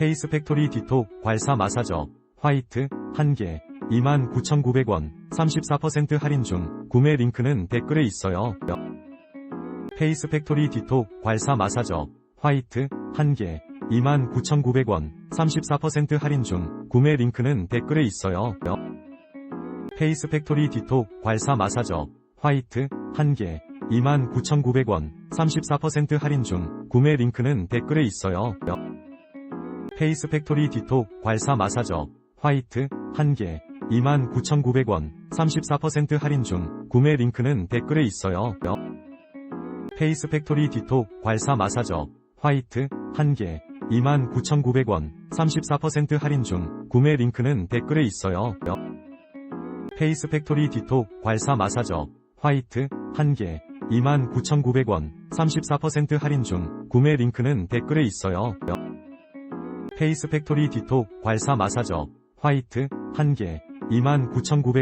페이스 팩토리 디톡 괄사 마사저 화이트 1개 29,900원 34% 할인 중 구매 링크는 댓글에 있어요. 페이스 팩토리 디톡 괄사 마사저 화이트 1개 29,900원 34% 할인 중 구매 링크는 댓글에 있어요. 페이스 팩토리 디톡 괄사 마사저 화이트 1개 29,900원 34% 할인 중 구매 링크는 댓글에 있어요. 페이스 팩토리 디톡 괄사 마사저 화이트 1개 29,900원 34% 할인 중 구매 링크는 댓글에 있어요. 페이스 팩토리 디톡 괄사 마사저 화이트 1개 29,900원 34% 할인 중 구매 링크는 댓글에 있어요. 페이스 팩토리 디톡 괄사 마사저 화이트 1개 29,900원 34% 할인 중 구매 링크는 댓글에 있어요. 페이스 팩토리 디톡 괄사 마사저 화이트 1개 29,900원